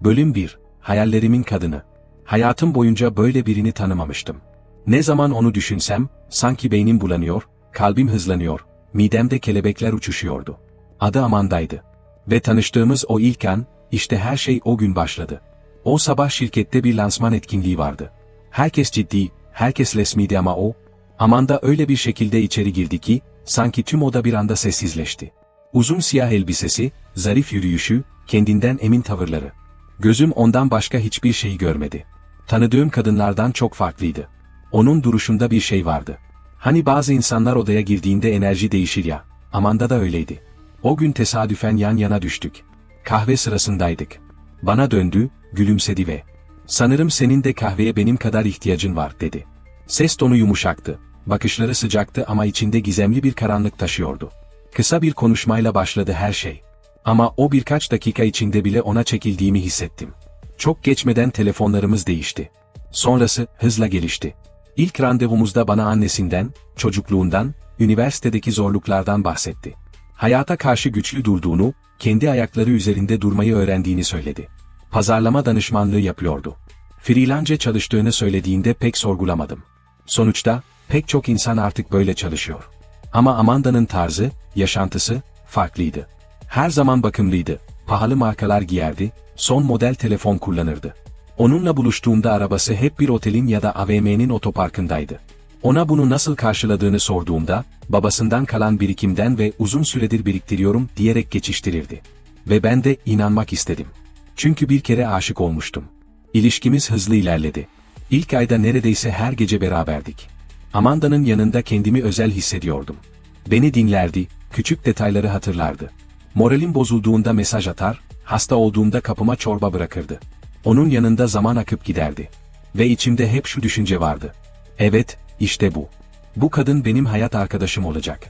Bölüm 1 Hayallerimin Kadını Hayatım boyunca böyle birini tanımamıştım. Ne zaman onu düşünsem, sanki beynim bulanıyor, kalbim hızlanıyor, midemde kelebekler uçuşuyordu. Adı Amanda'ydı. Ve tanıştığımız o ilk an, işte her şey o gün başladı. O sabah şirkette bir lansman etkinliği vardı. Herkes ciddi, herkes resmiydi ama o, Amanda öyle bir şekilde içeri girdi ki, sanki tüm oda bir anda sessizleşti. Uzun siyah elbisesi, zarif yürüyüşü, kendinden emin tavırları. Gözüm ondan başka hiçbir şey görmedi. Tanıdığım kadınlardan çok farklıydı. Onun duruşunda bir şey vardı. Hani bazı insanlar odaya girdiğinde enerji değişir ya, Amanda da öyleydi. O gün tesadüfen yan yana düştük. Kahve sırasındaydık. Bana döndü, gülümsedi ve ''Sanırım senin de kahveye benim kadar ihtiyacın var.'' dedi. Ses tonu yumuşaktı. Bakışları sıcaktı ama içinde gizemli bir karanlık taşıyordu. Kısa bir konuşmayla başladı her şey. Ama o birkaç dakika içinde bile ona çekildiğimi hissettim. Çok geçmeden telefonlarımız değişti. Sonrası hızla gelişti. İlk randevumuzda bana annesinden, çocukluğundan, üniversitedeki zorluklardan bahsetti. Hayata karşı güçlü durduğunu, kendi ayakları üzerinde durmayı öğrendiğini söyledi. Pazarlama danışmanlığı yapıyordu. Freelance çalıştığını söylediğinde pek sorgulamadım. Sonuçta, pek çok insan artık böyle çalışıyor. Ama Amanda'nın tarzı, yaşantısı, farklıydı. Her zaman bakımlıydı, pahalı markalar giyerdi, son model telefon kullanırdı. Onunla buluştuğumda arabası hep bir otelin ya da AVM'nin otoparkındaydı. Ona bunu nasıl karşıladığını sorduğumda, babasından kalan birikimden ve uzun süredir biriktiriyorum diyerek geçiştirirdi. Ve ben de inanmak istedim. Çünkü bir kere aşık olmuştum. İlişkimiz hızlı ilerledi. İlk ayda neredeyse her gece beraberdik. Amanda'nın yanında kendimi özel hissediyordum. Beni dinlerdi, küçük detayları hatırlardı. Moralim bozulduğunda mesaj atar, hasta olduğumda kapıma çorba bırakırdı. Onun yanında zaman akıp giderdi. Ve içimde hep şu düşünce vardı. Evet, işte bu. Bu kadın benim hayat arkadaşım olacak.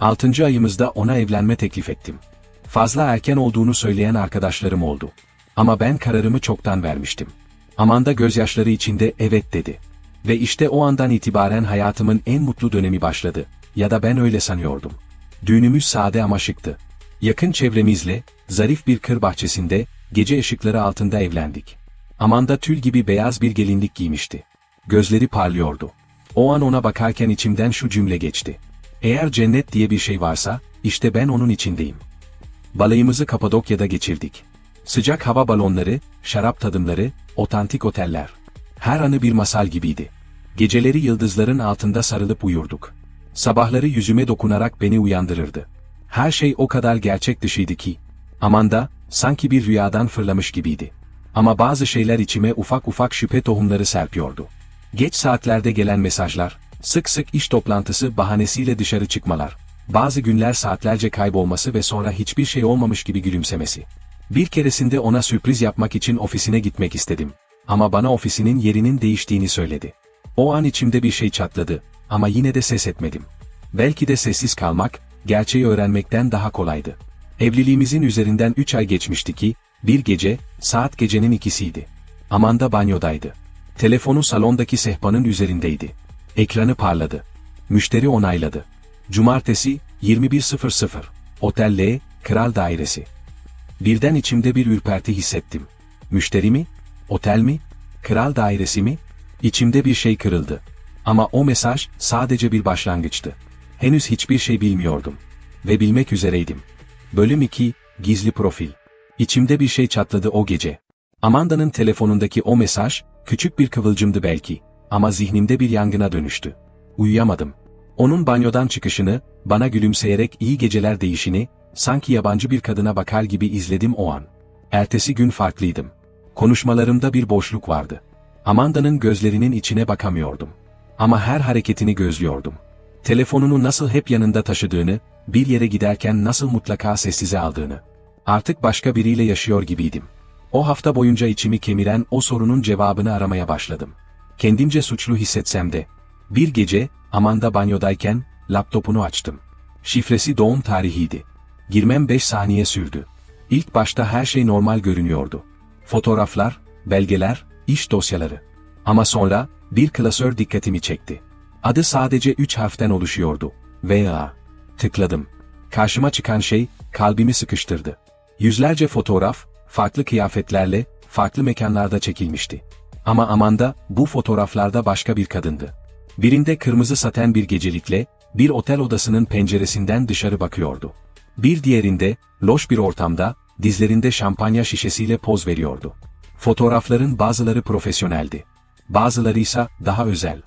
Altıncı ayımızda ona evlenme teklif ettim. Fazla erken olduğunu söyleyen arkadaşlarım oldu. Ama ben kararımı çoktan vermiştim. Amanda gözyaşları içinde evet dedi. Ve işte o andan itibaren hayatımın en mutlu dönemi başladı. Ya da ben öyle sanıyordum. Düğünümüz sade ama şıktı. Yakın çevremizle, zarif bir kır bahçesinde, gece ışıkları altında evlendik. Amanda tül gibi beyaz bir gelinlik giymişti. Gözleri parlıyordu. O an ona bakarken içimden şu cümle geçti. Eğer cennet diye bir şey varsa, işte ben onun içindeyim. Balayımızı Kapadokya'da geçirdik. Sıcak hava balonları, şarap tadımları, otantik oteller. Her anı bir masal gibiydi. Geceleri yıldızların altında sarılıp uyurduk. Sabahları yüzüme dokunarak beni uyandırırdı. Her şey o kadar gerçek dışıydı ki. Amanda, sanki bir rüyadan fırlamış gibiydi. Ama bazı şeyler içime ufak ufak şüphe tohumları serpiyordu. Geç saatlerde gelen mesajlar, sık sık iş toplantısı bahanesiyle dışarı çıkmalar, bazı günler saatlerce kaybolması ve sonra hiçbir şey olmamış gibi gülümsemesi. Bir keresinde ona sürpriz yapmak için ofisine gitmek istedim. Ama bana ofisinin yerinin değiştiğini söyledi. O an içimde bir şey çatladı ama yine de ses etmedim. Belki de sessiz kalmak, gerçeği öğrenmekten daha kolaydı. Evliliğimizin üzerinden 3 ay geçmişti ki, bir gece, saat gecenin ikisiydi. Amanda banyodaydı. Telefonu salondaki sehpanın üzerindeydi. Ekranı parladı. Müşteri onayladı. Cumartesi, 21.00. Otel L, Kral Dairesi. Birden içimde bir ürperti hissettim. Müşteri mi? Otel mi? Kral dairesi mi? İçimde bir şey kırıldı. Ama o mesaj sadece bir başlangıçtı. Henüz hiçbir şey bilmiyordum. Ve bilmek üzereydim. Bölüm 2, Gizli Profil. İçimde bir şey çatladı o gece. Amanda'nın telefonundaki o mesaj, küçük bir kıvılcımdı belki. Ama zihnimde bir yangına dönüştü. Uyuyamadım. Onun banyodan çıkışını, bana gülümseyerek iyi geceler deyişini, sanki yabancı bir kadına bakar gibi izledim o an. Ertesi gün farklıydım. Konuşmalarımda bir boşluk vardı. Amanda'nın gözlerinin içine bakamıyordum. Ama her hareketini gözlüyordum. Telefonunu nasıl hep yanında taşıdığını, bir yere giderken nasıl mutlaka sessize aldığını. Artık başka biriyle yaşıyor gibiydim. O hafta boyunca içimi kemiren o sorunun cevabını aramaya başladım. Kendimce suçlu hissetsem de. Bir gece, Amanda banyodayken, laptopunu açtım. Şifresi doğum tarihiydi. Girmem 5 saniye sürdü. İlk başta her şey normal görünüyordu. Fotoğraflar, belgeler, iş dosyaları. Ama sonra, bir klasör dikkatimi çekti. Adı sadece üç harften oluşuyordu. VA. Tıkladım. Karşıma çıkan şey, kalbimi sıkıştırdı. Yüzlerce fotoğraf, farklı kıyafetlerle, farklı mekanlarda çekilmişti. Ama Amanda, bu fotoğraflarda başka bir kadındı. Birinde kırmızı saten bir gecelikle, bir otel odasının penceresinden dışarı bakıyordu. Bir diğerinde, loş bir ortamda, dizlerinde şampanya şişesiyle poz veriyordu. Fotoğrafların bazıları profesyoneldi. Bazıları ise daha özel.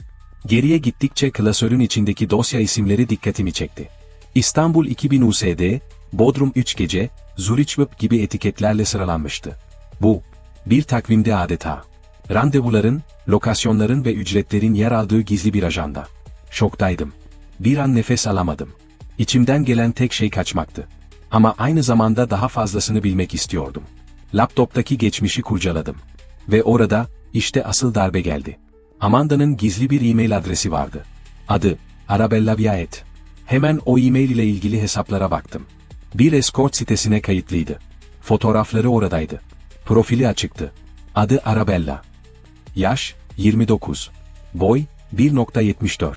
Geriye gittikçe klasörün içindeki dosya isimleri dikkatimi çekti. İstanbul 2000 USD, Bodrum 3 gece, Zurich Web gibi etiketlerle sıralanmıştı. Bu, bir takvimde adeta. Randevuların, lokasyonların ve ücretlerin yer aldığı gizli bir ajanda. Şoktaydım. Bir an nefes alamadım. İçimden gelen tek şey kaçmaktı. Ama aynı zamanda daha fazlasını bilmek istiyordum. Laptoptaki geçmişi kurcaladım. Ve orada, işte asıl darbe geldi. Amanda'nın gizli bir e-mail adresi vardı. Adı, Arabella Viaet. Hemen o e-mail ile ilgili hesaplara baktım. Bir escort sitesine kayıtlıydı. Fotoğrafları oradaydı. Profili açıktı. Adı Arabella. Yaş, 29. Boy, 1.74.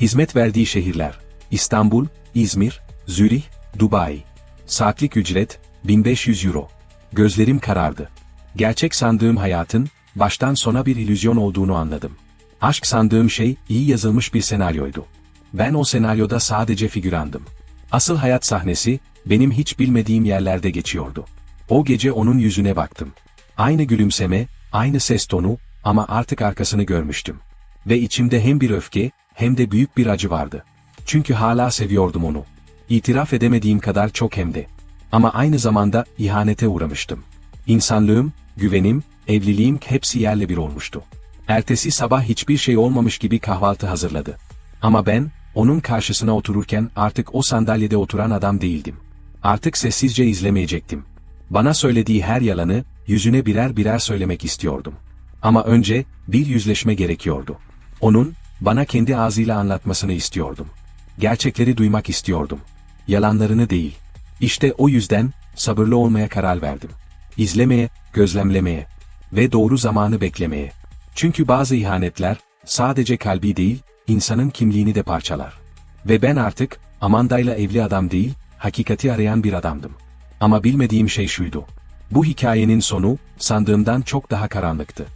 Hizmet verdiği şehirler, İstanbul, İzmir, Zürih, Dubai. Saatlik ücret, 1500 euro. Gözlerim karardı. Gerçek sandığım hayatın, baştan sona bir illüzyon olduğunu anladım. Aşk sandığım şey, iyi yazılmış bir senaryoydu. Ben o senaryoda sadece figürandım. Asıl hayat sahnesi, benim hiç bilmediğim yerlerde geçiyordu. O gece onun yüzüne baktım. Aynı gülümseme, aynı ses tonu, ama artık arkasını görmüştüm. Ve içimde hem bir öfke, hem de büyük bir acı vardı. Çünkü hala seviyordum onu. İtiraf edemediğim kadar çok hem de. Ama aynı zamanda ihanete uğramıştım. İnsanlığım, güvenim, evliliğim hepsi yerle bir olmuştu. Ertesi sabah hiçbir şey olmamış gibi kahvaltı hazırladı. Ama ben, onun karşısına otururken artık o sandalyede oturan adam değildim. Artık sessizce izlemeyecektim. Bana söylediği her yalanı, yüzüne birer birer söylemek istiyordum. Ama önce, bir yüzleşme gerekiyordu. Onun, bana kendi ağzıyla anlatmasını istiyordum. Gerçekleri duymak istiyordum. Yalanlarını değil. İşte o yüzden, sabırlı olmaya karar verdim. İzlemeye, gözlemlemeye ve doğru zamanı beklemeye. Çünkü bazı ihanetler, sadece kalbi değil, insanın kimliğini de parçalar. Ve ben artık, Amanda'yla evli adam değil, hakikati arayan bir adamdım. Ama bilmediğim şey şuydu. Bu hikayenin sonu, sandığımdan çok daha karanlıktı.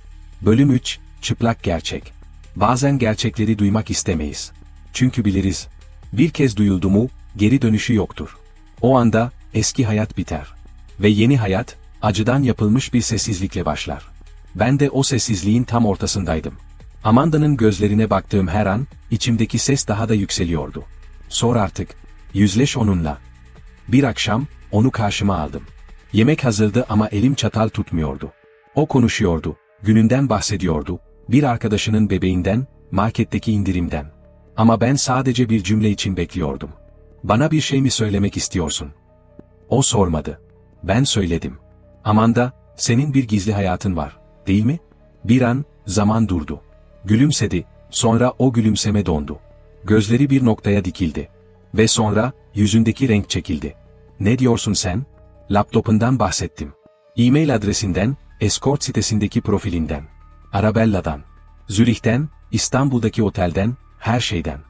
Bölüm 3, Çıplak Gerçek. Bazen gerçekleri duymak istemeyiz. Çünkü biliriz. Bir kez duyuldu mu, geri dönüşü yoktur. O anda, eski hayat biter. Ve yeni hayat, acıdan yapılmış bir sessizlikle başlar. Ben de o sessizliğin tam ortasındaydım. Amanda'nın gözlerine baktığım her an, içimdeki ses daha da yükseliyordu. Sor artık, yüzleş onunla. Bir akşam, onu karşıma aldım. Yemek hazırdı ama elim çatal tutmuyordu. O konuşuyordu, gününden bahsediyordu, bir arkadaşının bebeğinden, marketteki indirimden. Ama ben sadece bir cümle için bekliyordum. Bana bir şey mi söylemek istiyorsun? O sormadı. Ben söyledim. Amanda, senin bir gizli hayatın var, değil mi? Bir an, zaman durdu. Gülümsedi, sonra o gülümseme dondu. Gözleri bir noktaya dikildi. Ve sonra, yüzündeki renk çekildi. Ne diyorsun sen? Laptopundan bahsettim. E-mail adresinden, escort sitesindeki profilinden. Arabella'dan. Zürih'ten, İstanbul'daki otelden, her şeyden.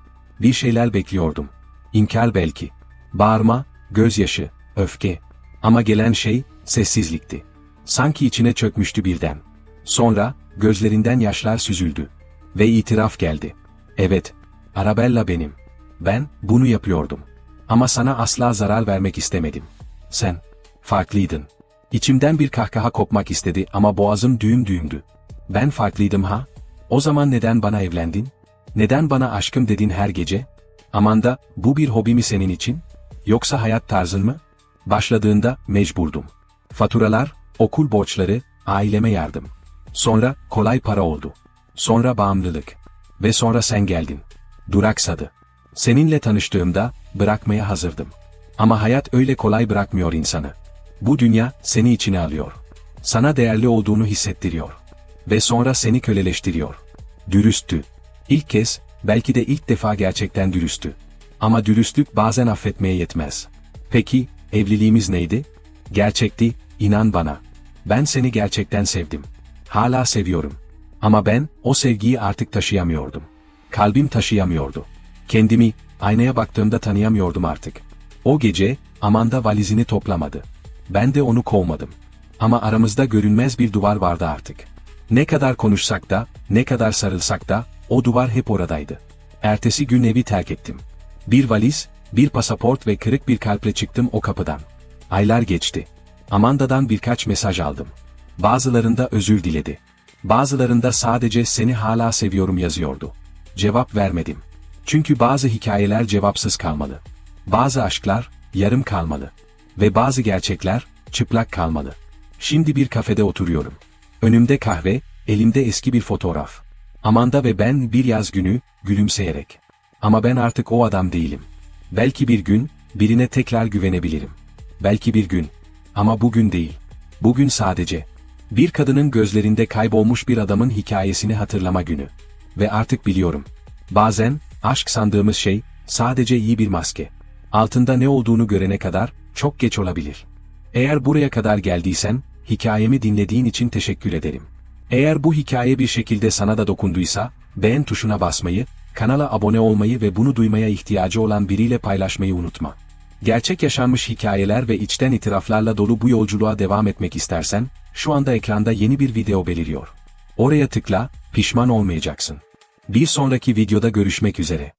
Bir şeyler bekliyordum. İnkar belki. Bağırma, gözyaşı, öfke. Ama gelen şey, sessizlikti. Sanki içine çökmüştü birden. Sonra, gözlerinden yaşlar süzüldü. Ve itiraf geldi. Evet, Arabella benim. Ben, bunu yapıyordum. Ama sana asla zarar vermek istemedim. Sen, farklıydın. İçimden bir kahkaha kopmak istedi ama boğazım düğüm düğümdü. Ben farklıydım ha? O zaman neden bana evlendin? Neden bana aşkım dedin her gece? Amanda, bu bir hobi mi senin için? Yoksa hayat tarzın mı? Başladığında mecburdum. Faturalar, okul borçları, aileme yardım. Sonra kolay para oldu. Sonra bağımlılık. Ve sonra sen geldin. Duraksadı. Seninle tanıştığımda bırakmaya hazırdım. Ama hayat öyle kolay bırakmıyor insanı. Bu dünya seni içine alıyor. Sana değerli olduğunu hissettiriyor. Ve sonra seni köleleştiriyor. Dürüsttü. İlk kez, belki de ilk defa gerçekten dürüsttü. Ama dürüstlük bazen affetmeye yetmez. Peki, evliliğimiz neydi? Gerçekti, inan bana. Ben seni gerçekten sevdim. Hala seviyorum. Ama ben, o sevgiyi artık taşıyamıyordum. Kalbim taşıyamıyordu. Kendimi, aynaya baktığımda tanıyamıyordum artık. O gece, Amanda valizini toplamadı. Ben de onu kovmadım. Ama aramızda görünmez bir duvar vardı artık. Ne kadar konuşsak da, ne kadar sarılsak da, o duvar hep oradaydı. Ertesi gün evi terk ettim. Bir valiz, bir pasaport ve kırık bir kalple çıktım o kapıdan. Aylar geçti. Amanda'dan birkaç mesaj aldım. Bazılarında özür diledi. Bazılarında sadece seni hala seviyorum yazıyordu. Cevap vermedim. Çünkü bazı hikayeler cevapsız kalmalı. Bazı aşklar, yarım kalmalı. Ve bazı gerçekler, çıplak kalmalı. Şimdi bir kafede oturuyorum. Önümde kahve, elimde eski bir fotoğraf. Amanda ve ben bir yaz günü, gülümseyerek. Ama ben artık o adam değilim. Belki bir gün, birine tekrar güvenebilirim. Belki bir gün. Ama bugün değil. Bugün sadece. Bir kadının gözlerinde kaybolmuş bir adamın hikayesini hatırlama günü. Ve artık biliyorum. Bazen, aşk sandığımız şey, sadece iyi bir maske. Altında ne olduğunu görene kadar, çok geç olabilir. Eğer buraya kadar geldiysen, hikayemi dinlediğin için teşekkür ederim. Eğer bu hikaye bir şekilde sana da dokunduysa, beğen tuşuna basmayı, kanala abone olmayı ve bunu duymaya ihtiyacı olan biriyle paylaşmayı unutma. Gerçek yaşanmış hikayeler ve içten itiraflarla dolu bu yolculuğa devam etmek istersen, şu anda ekranda yeni bir video beliriyor. Oraya tıkla, pişman olmayacaksın. Bir sonraki videoda görüşmek üzere.